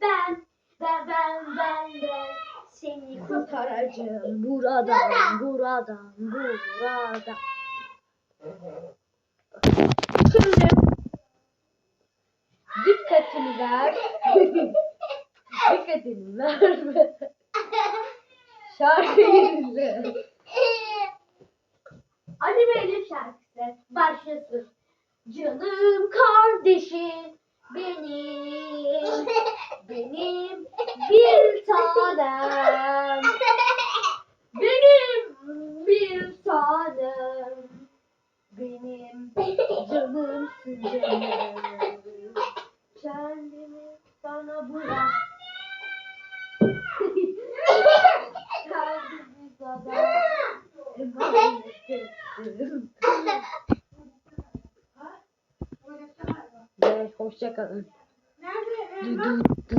Ben, ben, ben, ben, ben seni kurtaracağım. Buradan, buradan, buradan. Şimdi dikkatini ver. dikkatini ver. Şarkıyı izle. Anime Elif şarkısı başlasın. Canım kardeşim tanem, benim bir tanem, benim canım. Kendimi sana bırak. Kendimi sana emanet ettim. Ve hoşça kalın. Nerede? Du- du- du-